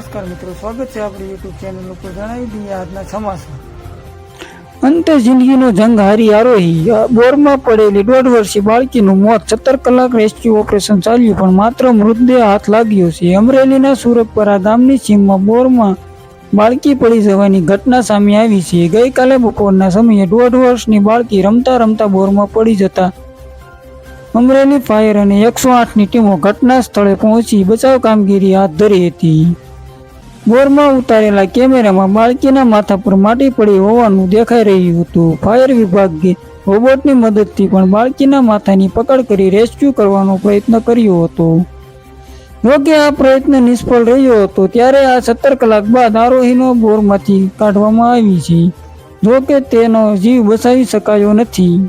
સ્વાગત છે આપણી યુટ્યુબ ચેનલ ઉપર. જણાવી દઈએ આજના સમાચાર. અંતે જિંદગીનો જંગ હારી આરોહી. બોરમાં પડેલી દોઢ વર્ષીય બાળકીનું મોત. સત્તર કલાક રેસ્ક્યુ ઓપરેશન ચાલ્યું, પણ માત્ર મૃતદેહ હાથ લાગ્યો છે. અમરેલીના સુરતપરા ગામની સીમમાં બોરમાં બાળકી પડી જવાની ઘટના સામે આવી છે. ગઈકાલે બપોરના સમયે દોઢ વર્ષની બાળકી રમતા રમતા બોરમાં પડી જતા અમરેલી ફાયર અને એકસો આઠની ટીમો ઘટના સ્થળે પહોંચી બચાવ કામગીરી હાથ ધરી હતી. બોરમાં ઉતારેલા કેમેરામાં બાળકીના માથા પર માટી પડી હોવાનું દેખાઈ રહ્યું હતું. ફાયર વિભાગે રોબોટની મદદથી પણ બાળકીના માથાની પકડ કરી રેસ્ક્યુ કરવાનો પ્રયત્ન કર્યો હતો. જોકે આ પ્રયત્ન નિષ્ફળ રહ્યો હતો, ત્યારે આ સત્તર કલાક બાદ આરોહીનો બોરમાંથી કાઢવામાં આવી છે. જોકે તેનો જીવ બચાવી શકાયો નથી.